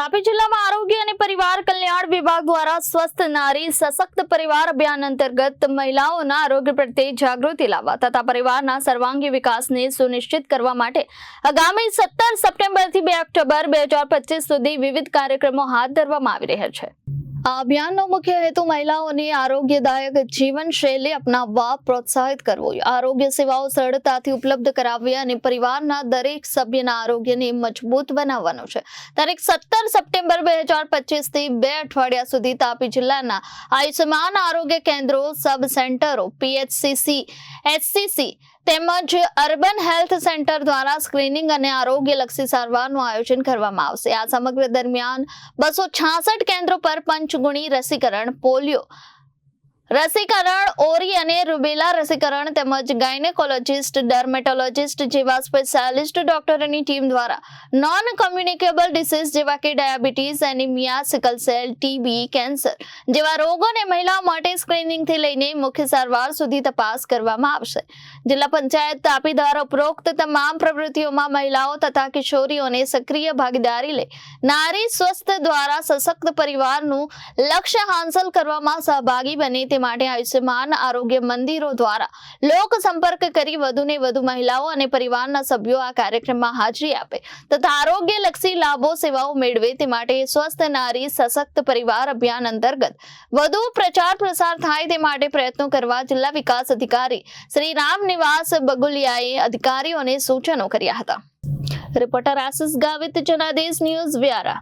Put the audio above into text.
તાપી જિલ્લામાં આરોગ્ય અને પરિવાર કલ્યાણ વિભાગ દ્વારા સ્વસ્થ નારી સશક્ત પરિવાર અભિયાન અંતર્ગત મહિલાઓના આરોગ્ય પ્રત્યે જાગૃતિ લાવવા તથા પરિવારના સર્વાંગી વિકાસને સુનિશ્ચિત કરવા માટે આગામી સત્તર સપ્ટેમ્બરથી બે ઓક્ટોબર બે સુધી વિવિધ કાર્યક્રમો હાથ ધરવામાં આવી રહ્યા છે. અભિયાનનો મુખ્ય હેતુ મહિલાઓને આરોગ્યદાયક જીવનશૈલી અપનાવવા પ્રોત્સાહિત કરવો. આરોગ્ય સેવાઓ સરળતાથી ઉપલબ્ધ કરાવવી અને પરિવારના દરેક સભ્યના આરોગ્યને મજબૂત બનાવવાનો છે. તારીખ સત્તર સપ્ટેમ્બર બે હજાર પચીસથી બે અઠવાડિયા સુધી તાપી જિલ્લાના આયુષ્યમાન આરોગ્ય કેન્દ્રો, સબ સેન્ટરો, પીએચસીસી, એચસીસી તેમજ અર્બન હેલ્થ સેન્ટર દ્વારા સ્ક્રીનિંગ અને આરોગ્યલક્ષી સારવારનું આયોજન કરવામાં આવશે. આ સમગ્ર દરમિયાન બસો છાસઠ કેન્દ્રો પર પંચગુણી રસીકરણ, પોલિયો રસીકરણ, ઓરી અને રૂબેલા રસીકરણ તેમજ ગાયનેકોલોજિસ્ટ, ડર્મેટોલોજિસ્ટ જેવા સ્પેશિયાલિસ્ટ ડોક્ટરોની ટીમ દ્વારા નોન કોમ્યુનિકેબલ ડિસીઝ જેવા કે diabetes, anaemia sickle cell TB cancer જેવા રોગોને મહિલાઓ માટે સ્ક્રીનિંગથી લઈને મુખ્ય સારવાર સુધી તપાસ કરવામાં આવશે. જિલ્લા પંચાયત તાપી દ્વારા ઉપરોક્ત તમામ પ્રવૃત્તિઓમાં મહિલાઓ તથા કિશોરીઓને સક્રિય ભાગીદારી લઈ નારી સ્વસ્થ દ્વારા સશક્ત પરિવારનું લક્ષ્ય હાંસલ કરવામાં સહભાગી બને તે માટે આયુષ્યમાન આરોગ્ય મંદિરો દ્વારા. લોક સંપર્ક કરી વધુને વધુ મહિલાઓ અને પરિવારના સભ્યો આ કાર્યક્રમમાં હાજરી આપે. તથા આરોગ્યલક્ષી લાભો, સેવાઓ મેળવે તે માટે સ્વસ્થ નારી, સશક્ત પરિવાર અભિયાન અંતર્ગત વધુ પ્રચાર પ્રસાર થાય તે માટે પ્રયત્નો કરવા જિલ્લા વિકાસ અધિકારી શ્રી રામ નિવાસ બગુલિયાએ અધિકારીઓને સૂચનો કર્યા હતા. Reporter Ashish Gavit, Janadesh news Vyara.